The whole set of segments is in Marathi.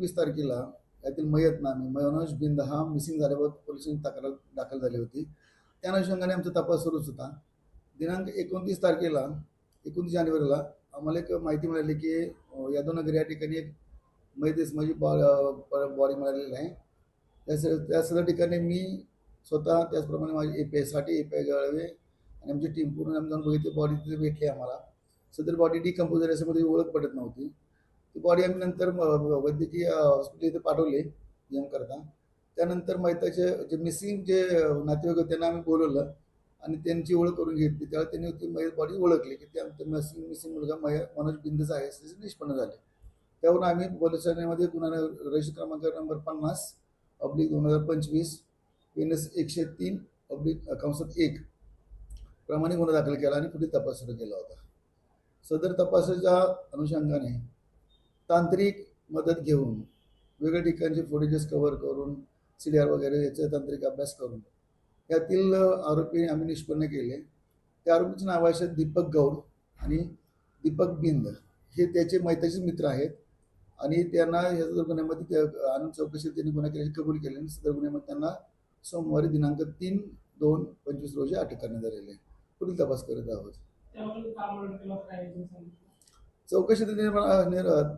एकवीस तारखेला यातील मयत नामे मनोज बिंद हा मिसिंग झाल्यावर पोलिसांनी तक्रार दाखल झाली होती. त्या अनुषंगाने आमचा तपास सुरूच होता. दिनांक एकोणतीस तारखेला एकोणतीस जानेवारीला आम्हाला एक माहिती मिळाली की यादवनगर या ठिकाणी एक मैदेस माझी बॉडी मिळालेली आहे. त्या त्या सदर ठिकाणी मी स्वतः त्याचप्रमाणे माझी ए पी आयसाठी ए पी आय गाळवे आणि आमची टीम पूर्ण आम्ही जाऊन बघितली. बॉडी तिथे भेटली आम्हाला. सदर बॉडी डिकम्पोज झाली असं ओळख पडत नव्हती. ती बॉडी आम्ही नंतर वैद्यकीय हॉस्पिटल इथे पाठवले एम करता. त्यानंतर मैताचे जे मिसिंग जे नातेवाईक होते त्यांना आम्ही बोलवलं आणि त्यांची ओळख करून घेतली. त्यावेळी त्यांनी ती मै बॉडी ओळखली की ते आमचं मिसिंग मिसिंग मुलगा मय मनोज बिंदचा आहे असे निष्पन्न झाले. त्यावरून आम्ही पोलीस ठाण्यामध्ये गुन्हा रजिस्टर क्रमांक नंबर पन्नास अब्लिक दोन हजार पंचवीस एन एकशे तीन अब्लिक कंसात एक प्रमाणे गुन्हा दाखल केला आणि पुढील तपास सुरू केला होता. सदर तपासाच्या अनुषंगाने तांत्रिक मदत घेऊन वेगळ्या ठिकाणचे फुटेजेस कव्हर करून सी डी आर वगैरे याचा तांत्रिक अभ्यास करून. यातील आरोपी आम्ही निष्पन्न केले. त्या आरोपीचे नाव आहे दीपक गौड आणि दीपक बिंद. हे त्याचे मैताचे मित्र आहेत. आणि त्यांना या सदर गुन्ह्यामध्ये आनंद चौकशीत त्यांनी गुन्हा केल्याची कबूल केली आणि सदर गुन्ह्यामध्ये त्यांना सोमवारी दिनांक तीन दोन पंचवीस रोजी अटक करण्यात आलेली आहे. पुढील तपास करत आहोत. चौकशी निर्माण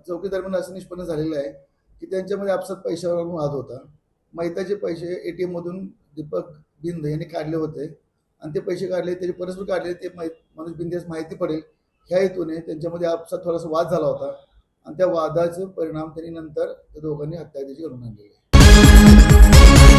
चौकी दरम्यान असं निष्पन्न झालेलं आहे की त्यांच्यामध्ये आपसात पैशावर वाद होता. मैताचे पैसे ए टी एममधून दीपक बिंद यांनी काढले होते. आणि ते पैसे काढले त्याचे परस्पर काढले ते मै बिंद यास माहिती पडेल. ह्या हेतूने त्यांच्यामध्ये आपसात थोडासा वाद झाला होता. आणि त्या वादाचा परिणाम त्यांनी नंतर त्या दोघांनी हत्या त्याची घडून आणलेली आहे.